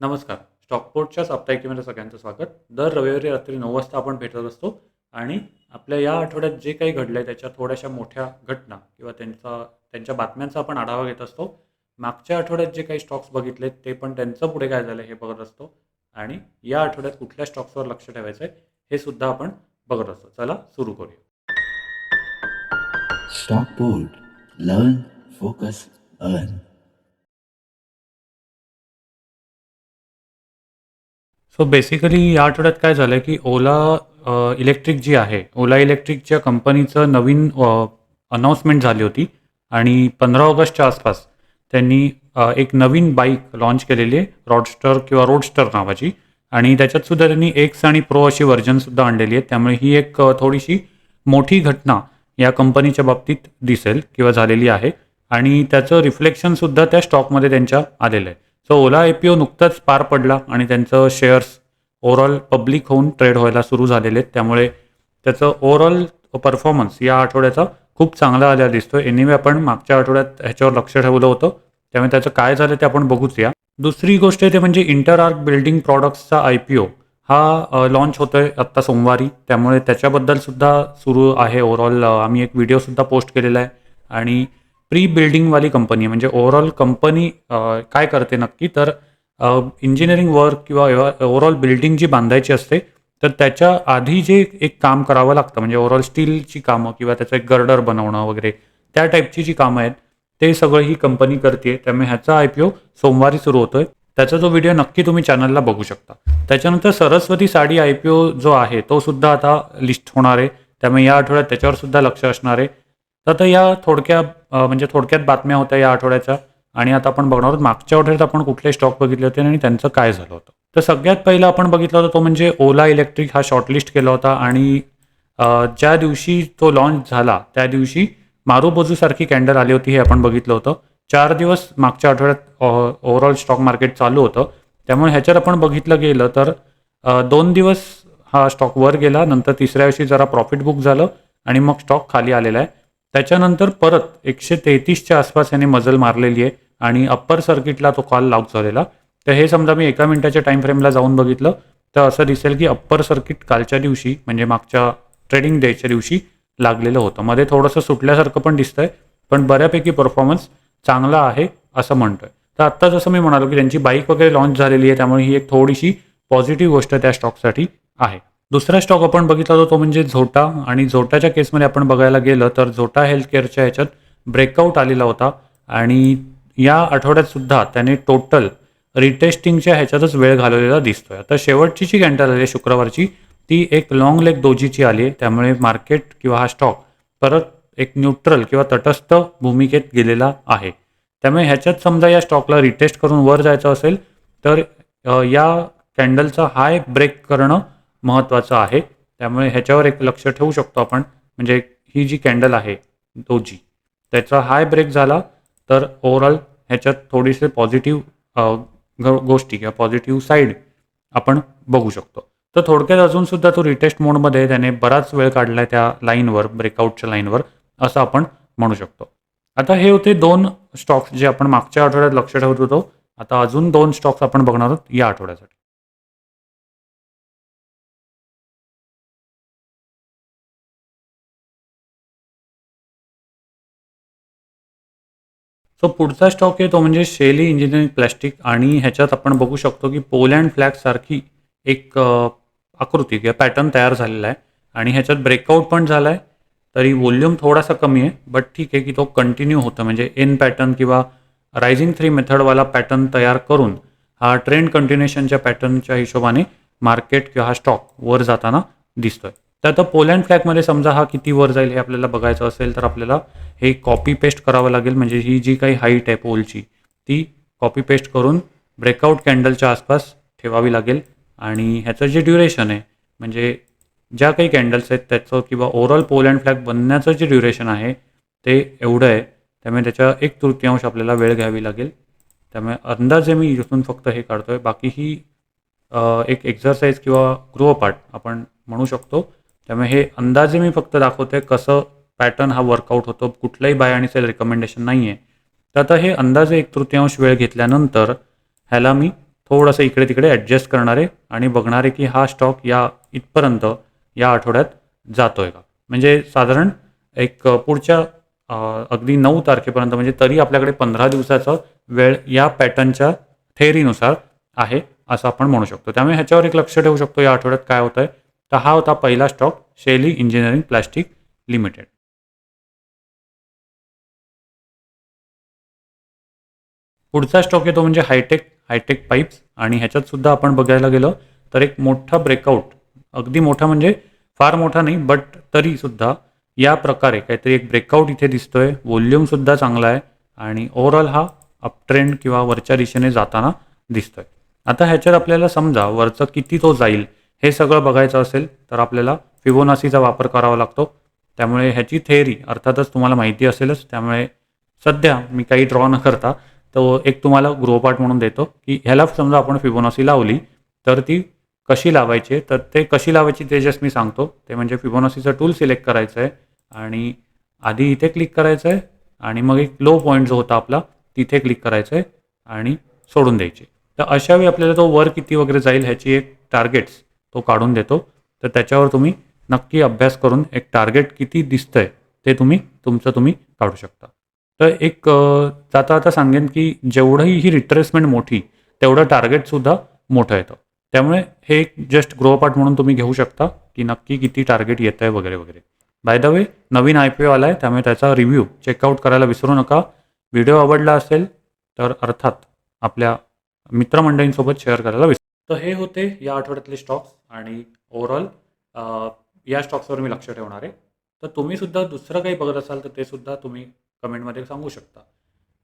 नमस्कार. स्टॉकपोर्टच्या साप्ताहिकेमध्ये सगळ्यांचं स्वागत. दर रविवारी रात्री नऊ वाजता आपण भेटत असतो आणि आपल्या या आठवड्यात जे काही घडलं आहे त्याच्या थोड्याशा मोठ्या घटना किंवा त्यांचा त्यांच्या बातम्यांचा आपण आढावा घेत असतो. मागच्या आठवड्यात जे काही स्टॉक्स बघितले ते पण त्यांचं पुढे काय झालं हे बघत असतो. आणि या आठवड्यात कुठल्या स्टॉक्सवर लक्ष ठेवायचं आहे हे सुद्धा आपण बघत असतो. चला सुरू करूया. Stockport. Learn focus earn. So basically या आठवड्यात काय झालं आहे की ओला इलेक्ट्रिक जी आहे ओला इलेक्ट्रिकच्या कंपनीचं नवीन अनाऊन्समेंट झाली होती. आणि पंधरा ऑगस्टच्या आसपास त्यांनी एक नवीन बाईक लॉन्च केलेली आहे रॉडस्टर किंवा रोडस्टर नावाची. आणि त्याच्यात सुद्धा त्यांनी एक्स आणि प्रो अशी व्हर्जनसुद्धा आणलेली आहे त्यामुळे ही एक थोडीशी मोठी घटना या कंपनीच्या बाबतीत दिसेल किंवा झालेली आहे. आणि त्याचं रिफ्लेक्शनसुद्धा त्या स्टॉकमध्ये त्यांच्या आलेलं आहे. So Ola I P O नुकताच पार पडला आणि त्यांचं शेअर्स ओव्हरऑल पब्लिक होऊन ट्रेड व्हायला सुरू झालेले आहेत. त्यामुळे त्याचं ओव्हरऑल परफॉर्मन्स या आठवड्याचा खूप चांगला आलेला दिसतोय. एनिवे आपण मागच्या आठवड्यात ह्याच्यावर लक्ष ठेवलं होतं. त्यामुळे त्याचं काय झालं ते आपण बघूच या. दुसरी गोष्ट आहे ते म्हणजे इंटर आर्क बिल्डिंग प्रॉडक्ट्सचा आय पी ओ हा लॉन्च होतोय आत्ता सोमवारी. त्यामुळे त्याच्याबद्दल सुद्धा सुरू आहे ओव्हरऑल आम्ही एक व्हिडिओसुद्धा पोस्ट केलेला आहे. आणि प्री बिल्डिंगवाली कंपनी आहे. म्हणजे ओव्हरऑल कंपनी काय करते नक्की? तर इंजिनिअरिंग वर्क किंवा ओव्हरऑल बिल्डिंग जी बांधायची असते तर त्याच्या आधी जे एक काम करावं लागतं म्हणजे ओव्हरऑल स्टीलची कामं किंवा त्याचं एक गर्डर बनवणं वगैरे त्या टाईपची जी कामं आहेत ते सगळं ही कंपनी करते. त्यामुळे ह्याचा आय पी ओ सोमवारी सुरू होतोय. त्याचा जो व्हिडिओ नक्की तुम्ही चॅनलला बघू शकता. त्याच्यानंतर Saraswati Saree I P O जो आहे तो सुद्धा आता लिस्ट होणार आहे. त्यामुळे या आठवड्यात त्याच्यावर सुद्धा लक्ष असणार आहे. तर आता या थोडक्या म्हणजे थोडक्यात बातम्या होत्या या आठवड्याच्या आणि आता आपण बघणार आहोत मागच्या आठवड्यात आपण कुठले स्टॉक बघितले होते आणि त्यांचं काय झालं होतं. तर सगळ्यात पहिलं आपण बघितलं होतं तो म्हणजे ओला इलेक्ट्रिक हा शॉर्टलिस्ट केला होता आणि ज्या दिवशी तो लॉन्च झाला त्या दिवशी मारुबोजूसारखी कॅन्डल आली होती हे आपण बघितलं होतं. चार दिवस मागच्या आठवड्यात ओव्हरऑल स्टॉक मार्केट चालू होतं. त्यामुळे ह्याच्यात आपण बघितलं गेलं तर दोन दिवस हा स्टॉक वर गेला नंतर तिसऱ्या दिवशी जरा प्रॉफिट बुक झालं आणि मग स्टॉक खाली आलेला आहे. त्याच्यानंतर परत एकशे तेहतीसच्या आसपास याने मजल मारलेली आहे आणि अप्पर सर्किटला तो कॉल लॉक झालेला. तर हे समजा मी एका मिनिटाच्या टाइम फ्रेमला जाऊन बघितलं तर असं दिसेल की अप्पर सर्किट कालच्या दिवशी म्हणजे मागच्या ट्रेडिंग डेच्या दिवशी लागलेलं होतं. मध्ये थोडंसं सुटल्यासारखं पण दिसतंय पण बऱ्यापैकी परफॉर्मन्स चांगला आहे असं म्हणतोय. तर आत्ता जसं मी म्हणालो की त्यांची बाईक वगैरे लॉन्च झालेली आहे त्यामुळे ही एक थोडीशी पॉझिटिव्ह गोष्ट त्या स्टॉकसाठी आहे. दुसरा स्टॉक आपण बघितला तो म्हणजे झोटा. आणि झोटाच्या केसमध्ये आपण बघायला गेलं तर झोटा हेल्थ केअरच्या ह्याच्यात ब्रेकआउट आलेला होता. आणि या आठवड्यात सुद्धा त्याने टोटल रिटेस्टिंगच्या ह्याच्यातच वेळ घालवलेला दिसतोय. आता शेवटची जी कॅन्डल आली आहे शुक्रवारची. ती एक लॉंग लेग दोजीची आली आहे. त्यामुळे मार्केट किंवा हा स्टॉक परत एक न्यूट्रल किंवा तटस्थ भूमिकेत गेलेला आहे. त्यामुळे ह्याच्यात समजा या स्टॉकला रिटेस्ट करून वर जायचं असेल तर या कॅन्डलचा हाय ब्रेक करणं महत्त्वाचं आहे. त्यामुळे ह्याच्यावर एक लक्ष ठेवू शकतो आपण. म्हणजे ही जी कॅन्डल आहे दोजी त्याचा हाय ब्रेक झाला तर ओव्हरऑल ह्याच्यात थोडीसे पॉझिटिव्ह गोष्टी किंवा पॉझिटिव्ह साईड आपण बघू शकतो. तर थोडक्यात अजून सुद्धा तो रिटेस्ट मोडमध्ये त्याने बराच वेळ काढला आहे त्या लाईनवर ब्रेकआउटच्या लाईनवर असं आपण म्हणू शकतो. आता हे होते दोन स्टॉक्स जे आपण मागच्या आठवड्यात लक्ष ठेवत होतो. आता अजून दोन स्टॉक्स आपण बघणार आहोत या आठवड्यासाठी. सो पुढचा स्टॉक येतो म्हणजे शेली इंजिनिअरिंग प्लॅस्टिक आणि ह्याच्यात आपण बघू शकतो की पोलँड फ्लॅगसारखी एक आकृती किंवा पॅटर्न तयार झालेला आहे. आणि ह्याच्यात ब्रेकआउट पण झाला आहे तरी व्हॉल्यूम थोडासा कमी आहे बट ठीक आहे की तो कंटिन्यू होतं. म्हणजे एन पॅटर्न किंवा रायझिंग थ्री मेथडवाला पॅटर्न तयार करून हा ट्रेंड कंटिन्युएशनच्या पॅटर्नच्या हिशोबाने मार्केट किंवा हा स्टॉक वर जाताना दिसतोय. तर आता पोलँड फ्लॅगमध्ये समजा हा किती वर जाईल हे आपल्याला बघायचं असेल तर आपल्याला हे कॉपी पेस्ट करावं लागेल. म्हणजे ही जी काही हाईट आहे पोलची ती कॉपी पेस्ट करून ब्रेकआउट कॅन्डलच्या आसपास ठेवावी लागेल. आणि ह्याचं जे ड्युरेशन आहे म्हणजे ज्या काही कॅन्डल्स आहेत त्याचं किंवा ओव्हरऑल पोल अँड फ्लॅग बनण्याचं जे ड्युरेशन आहे ते एवढं आहे. त्यामुळे त्याच्या एक तृतीयांश आपल्याला वेळ घ्यावी लागेल. त्यामुळे अंदाजे मी इथून फक्त हे काढतो आहे बाकी ही एक एक्झरसाईज किंवा गृहपाठ आपण म्हणू शकतो. त्यामुळे हे अंदाजे मी फक्त दाखवतोय कसं पॅटर्न हा वर्कआउट होतो. कुठलाही बाय आणि सेल रिकमेंडेशन नाही आहे तर आता हे अंदाजे एक तृतीयांश वेळ घेतल्यानंतर ह्याला मी थोडंसं इकडे तिकडे ॲडजस्ट करणारे आणि बघणारे की हा स्टॉक या इथपर्यंत या आठवड्यात जातो आहे का. म्हणजे साधारण एक पुढच्या अगदी नऊ तारखेपर्यंत म्हणजे तरी आपल्याकडे पंधरा दिवसाचा वेळ या पॅटर्नच्या थेअरीनुसार आहे असं आपण म्हणू शकतो. त्यामुळे ह्याच्यावर एक लक्ष ठेवू शकतो या आठवड्यात काय होतं आहे तर हा होता पहिला stock Shaily engineering plastic limited पुढचा स्टॉक येतो म्हणजे हायटेक हायटेक पाईप्स आणि ह्याच्यात सुद्धा आपण बघायला गेलं तर एक मोठा ब्रेकआउट अगदी मोठा म्हणजे फार मोठा नाही बट तरी सुद्धा या प्रकारे काहीतरी एक ब्रेकआउट इथे दिसतोय. व्हॉल्यूमसुद्धा चांगला आहे आणि ओव्हरऑल हा अपट्रेंड किंवा वरच्या दिशेने जाताना दिसतोय. आता ह्याच्यात आपल्याला समजा वरचं किती तो जाईल हे सगळं बघायचं असेल तर आपल्याला फिबोनासीचा वापर करावा लागतो. त्यामुळे ह्याची थेअरी अर्थातच तुम्हाला माहिती असेलच. त्यामुळे सध्या मी काही ड्रॉ न करता तो एक तुम्हाला गृहपाठ म्हणून देतो की ह्याला समजा आपण फिबोनासी लावली तर ती कशी लावायची तर ते कशी लावायची ते जस्ट मी सांगतो. ते म्हणजे फिबोनासीचं टूल सिलेक्ट करायचं आहे आणि आधी इथे क्लिक करायचं आहे आणि मग एक लो पॉईंट जो होता आपला तिथे क्लिक करायचं आहे आणि सोडून द्यायचे. तर अशावेळी आपल्याला तो वर किती वगैरे जाईल ह्याची एक टार्गेट्स तो काढून देतो. तर त्याच्यावर तुम्ही नक्की अभ्यास करून एक टार्गेट किती दिसतंय ते तुम्ही तुमचं तुम्ही काढू शकता. तर एक जाता आता सांगेन की जेवढंही ही रिट्रेसमेंट मोठी तेवढं टार्गेटसुद्धा मोठं येतं. त्यामुळे हे एक जस्ट गृहपाठ म्हणून तुम्ही घेऊ शकता की नक्की किती टार्गेट येत आहे वगैरे वगैरे. बाय द वे नवीन आय पी ओ आला आहे त्यामुळे त्याचा रिव्ह्यू चेकआउट करायला विसरू नका. व्हिडिओ आवडला असेल तर अर्थात आपल्या मित्रमंडळींसोबत शेअर करायला विसरू तर हे होते या आठवड्यातले स्टॉक्स आणि ओव्हरऑल या स्टॉक्सवर मी लक्ष ठेवणार आहे तर तुम्ही सुद्धा दुसरं काही बघत असाल तर ते सुद्धा तुम्ही कमेंटमध्ये सांगू शकता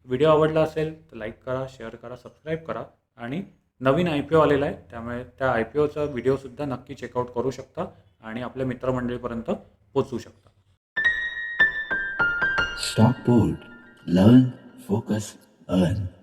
व्हिडिओ आवडला असेल तर लाईक करा शेअर करा सबस्क्राईब करा आणि नवीन आय पी ओ आलेला आहे त्यामुळे त्या आय पी ओचा व्हिडिओसुद्धा नक्की चेकआउट करू शकता आणि आपल्या मित्रमंडळीपर्यंत पोचवू शकता स्टॉक Board. Focus focus.